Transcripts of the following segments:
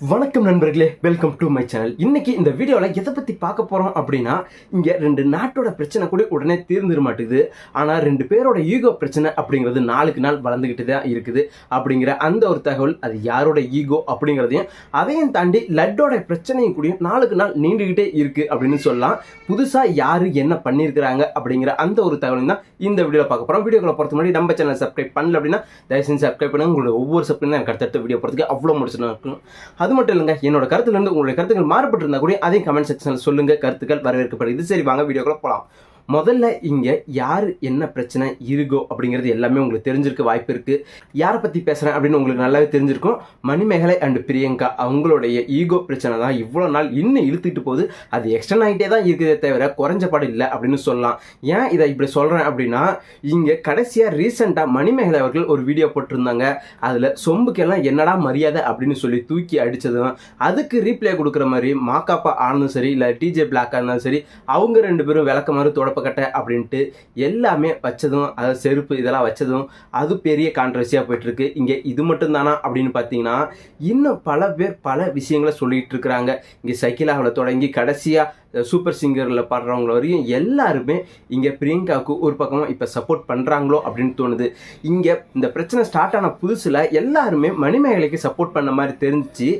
வணக்கம் நண்பர்களே welcome to my channel இன்னைக்கு இந்த வீடியோவில் எதை பற்றி பார்க்க போகிறோம் அப்படின்னா இங்கே ரெண்டு நாட்டோட பிரச்சனை கூட உடனே தீர்ந்துட மாட்டுது. ஆனால் ரெண்டு பேரோட ஈகோ பிரச்சனை அப்படிங்கிறது நாளுக்கு நாள் வளர்ந்துக்கிட்டு தான் இருக்குது. அப்படிங்கிற அந்த ஒரு தகவல் அது யாரோட ஈகோ அப்படிங்கிறதையும் அதையும் தாண்டி லட்டோட பிரச்சனையும் கூடயும் நாளுக்கு நாள் நீண்டுக்கிட்டே இருக்குது அப்படின்னு சொல்லலாம். புதுசாக யார் என்ன பண்ணியிருக்கிறாங்க அப்படிங்கிற அந்த ஒரு தகவலையும் தான் இந்த வீடியோவில் பார்க்க போகிறோம் வீடியோக்குள்ள பொறுத்த முன்னாடி நம்ம சேனல் சப்ஸ்கிரைப் பண்ணல அப்படின்னா தயவு செஞ்சு சப்ஸ்கிரைப் பண்ணுங்கள் உங்களோட ஒவ்வொரு சப்ஸ்கிரைப் எனக்கு அடுத்தடுத்த வீடியோ போகிறதுக்கு அவ்வளோ முடிச்சுனா இருக்கும் அது மட்டும் இல்லைங்க என்னோட கருத்துல இருந்து உங்களுடைய கருத்துக்கள் மாறுபட்டிருந்தா கூட அதையும் கமெண்ட் செக்ஷனில் சொல்லுங்க கருத்துக்கள் வரவேற்கப்படுது சரி வாங்க வீடியோக்குள்ள போகலாம் முதல்ல இங்கே யார் என்ன பிரச்சனை இருக்கோ அப்படிங்கிறது எல்லாமே உங்களுக்கு தெரிஞ்சிருக்க வாய்ப்பு இருக்குது யாரை பற்றி பேசுகிறேன் அப்படின்னு உங்களுக்கு நல்லாவே தெரிஞ்சிருக்கும். மணிமேகலை அண்ட் பிரியங்கா அவங்களுடைய ஈகோ பிரச்சனை தான் இவ்வளோ நாள் இன்னும் இழுத்துட்டு போகுது. அது எக்ஸ்டர்ன் ஆகிட்டே தான் இருக்குதே தவிர குறைஞ்ச பாடு இல்லை அப்படின்னு சொல்லலாம். ஏன் இதை இப்படி சொல்கிறேன் அப்படின்னா இங்கே கடைசியாக ரீசெண்டாக மணிமேகலை அவர்கள் ஒரு வீடியோ போட்டிருந்தாங்க. அதில் சொம்புக்கெல்லாம் என்னடா மரியாதை அப்படின்னு சொல்லி தூக்கி அடித்ததும் அதுக்கு ரீப்ளே கொடுக்குற மாதிரி மாக்காப்பா ஆனதும் சரி இல்லை டிஜே பிளாக்காக இருந்தாலும் சரி அவங்க ரெண்டு பேரும் விளக்கமாறு கட்டை அப்படின்ட்டு எல்லாமே வச்சதும் அதாவது செருப்பு இதெல்லாம் வச்சதும் அது பெரிய கான்ட்ரவர்சியாக போயிட்டுருக்கு. இங்கே இது மட்டும் தானா அப்படின்னு பார்த்தீங்கன்னா இன்னும் பல பேர் பல விஷயங்களை சொல்லிகிட்டு இருக்கிறாங்க. இங்கே சைக்கிளாவில் தொடங்கி கடைசியாக சூப்பர் சிங்கரில் பாடுறவங்கள வரையும் எல்லாருமே இங்கே பிரியங்காவுக்கு ஒரு பக்கமாக இப்போ சப்போர்ட் பண்ணுறாங்களோ அப்படின்னு தோணுது. இங்கே இந்த பிரச்சனை ஸ்டார்ட் ஆன புதுசில் எல்லாருமே மணிமேகலைக்கு சப்போர்ட் பண்ண மாதிரி தெரிஞ்சிச்சு.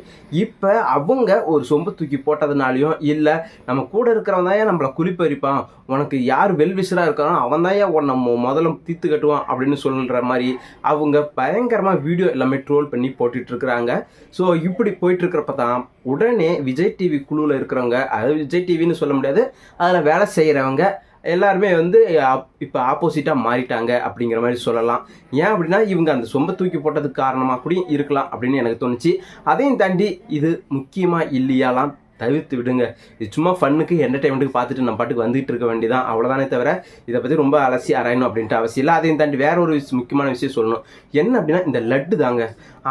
இப்போ அவங்க ஒரு சொம்பு தூக்கி போட்டதுனாலையும் இல்லை நம்ம கூட இருக்கிறவன் தான் நம்மளை குறிப்பறிப்பான்? உனக்கு யார் வெல்விஷராக இருக்கானோ அவன் தான் உன்னை முதல்ல தீர்த்து கட்டுவான் அப்படின்னு சொல்கிற மாதிரி அவங்க பயங்கரமாக வீடியோ எல்லாமே ட்ரோல் பண்ணி போட்டுட்ருக்குறாங்க ஸோ இப்படி போயிட்டு இருக்கிறப்ப தான் உடனே விஜய் டிவி குழுவில் இருக்கிறவங்க அதாவது விஜய் டிவின்னு சொல்ல முடியாது அதில் வேலை செய்கிறவங்க எல்லாருமே வந்து இப்போ ஆப்போசிட்டாக மாறிட்டாங்க அப்படிங்கிற மாதிரி சொல்லலாம். ஏன் அப்படின்னா இவங்க அந்த சொம்ப தூக்கி போட்டதுக்கு காரணமாக கூட இருக்கலாம் அப்படின்னு எனக்கு தோணுச்சு. அதையும் தாண்டி இது முக்கியமாக இல்லையாலாம் தவிர்த்து விடுங்க. இது சும்மா ஃபன்னுக்கு என்டர்டைன்மெண்ட்டுக்கு பார்த்துட்டு நம்ம பாட்டுக்கு வந்துகிட்டு இருக்க வேண்டியதான் அவ்வளோதானே தவிர இதை பற்றி ரொம்ப அலசி அரையணும் அப்படின்ட்டு அவசியம் இல்லை. அதையும் தாண்டி வேற ஒரு விஷயம் முக்கியமான விஷயம் சொல்லணும். என்ன அப்படின்னா இந்த லட்டு தாங்க.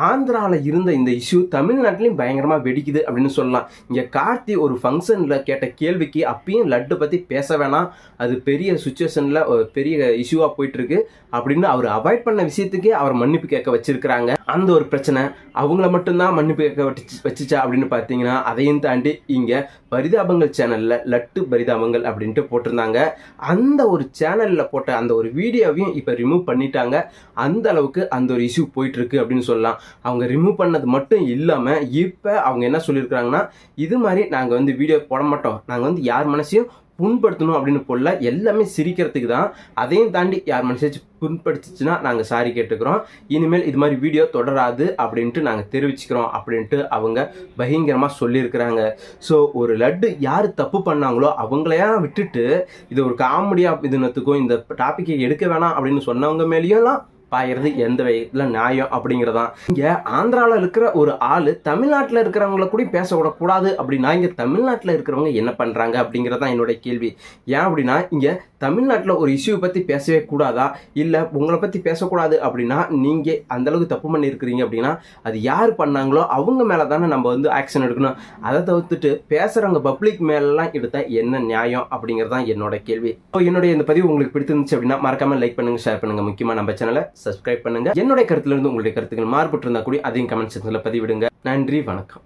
ஆந்திராவில் இருந்த இந்த இஷ்யூ தமிழ்நாட்டிலையும் பயங்கரமாக வெடிக்குது அப்படின்னு சொல்லலாம். இங்கே கார்த்தி ஒரு ஃபங்க்ஷனில் கேட்ட கேள்விக்கு அப்பயும் லட்டு பற்றி பேச வேணாம். அது பெரிய சுச்சுவேஷனில் ஒரு பெரிய இஷ்யூவாக போயிட்டுருக்கு. அப்படின்னு அவர் அவாய்ட் பண்ண விஷயத்துக்கே அவர் மன்னிப்பு கேட்க வச்சிருக்கிறாங்க. அந்த ஒரு பிரச்சனை அவங்கள மட்டும்தான் மன்னிப்பு கேட்க வச்சு வச்சுச்சா அப்படின்னு பார்த்தீங்கன்னா அதையும் தாண்டி இங்கே பரிதாபங்கள் சேனலில் லட்டு பரிதாபங்கள் அப்படின்ட்டு போட்டிருந்தாங்க. அந்த ஒரு சேனலில் போட்ட அந்த ஒரு வீடியோவையும் இப்போ ரிமூவ் பண்ணிட்டாங்க. அந்த அளவுக்கு அந்த ஒரு இஷ்யூ போயிட்டுருக்கு அப்படின்னு சொல்லலாம். அவங்க ரிமூவ் பண்ணது மட்டும் இல்லாமல் இப்போ அவங்க என்ன சொல்லியிருக்கிறாங்கன்னா இது மாதிரி நாங்கள் வந்து வீடியோ போட மாட்டோம். நாங்கள் வந்து யார் மனசையும் புண்படுத்தணும் அப்படின்னு போடல எல்லாமே சிரிக்கிறதுக்கு தான் அதையும் தாண்டி யார் மனசாச்சும் புண்படுத்துச்சுன்னா நாங்கள் சாரி கேட்டுக்கிறோம். இனிமேல் இது மாதிரி வீடியோ தொடராது அப்படின்ட்டு நாங்கள் தெரிவிச்சுக்கிறோம் அப்படின்ட்டு அவங்க பயங்கரமாக சொல்லியிருக்கிறாங்க. ஸோ ஒரு லட்டு யார் தப்பு பண்ணாங்களோ அவங்களையா விட்டுட்டு இது ஒரு காமெடியாக இதுனத்துக்கும் இந்த டாப்பிக்கை எடுக்க வேணாம் அப்படின்னு சொன்னவங்க மேலேயும் பாயிறது எந்த வகையில் நியாயம் அப்படிங்கிறதான் இங்கே ஆந்திராவில் இருக்கிற ஒரு ஆள் தமிழ்நாட்டில் இருக்கிறவங்கள கூட பேச விடக்கூடாது அப்படின்னா இங்கே தமிழ்நாட்டில் இருக்கிறவங்க என்ன பண்ணுறாங்க அப்படிங்கிறதான் என்னோட கேள்வி. ஏன் அப்படின்னா இங்கே தமிழ்நாட்டில் ஒரு இஷ்யூ பற்றி பேசவே கூடாதா? இல்லை உங்களை பற்றி பேசக்கூடாது அப்படின்னா நீங்கள் அந்தளவுக்கு தப்பு பண்ணியிருக்கிறீங்க அப்படின்னா அது யார் பண்ணாங்களோ அவங்க மேலே தானே நம்ம வந்து ஆக்ஷன் எடுக்கணும். அதை தவிர்த்துட்டு பேசுகிறவங்க பப்ளிக் மேலெலாம் எடுத்தால் என்ன நியாயம் அப்படிங்கிறது தான் என்னோட கேள்வி. இப்போ என்னுடைய இந்த பதிவு உங்களுக்கு பிடிச்சிருந்துச்சு அப்படின்னா மறக்காம லைக் பண்ணுங்க ஷேர் பண்ணுங்க. முக்கியமாக நம்ம சேனலை சப்ஸ்கிரைப் பண்ணுங்க. என்னுடைய கருத்துல இருந்து உங்களுடைய கருத்துக்கள் மாறுபட்டு கூட அதையும் கமெண்ட் செக்ஷனில் பதிவிடுங்க. நன்றி வணக்கம்.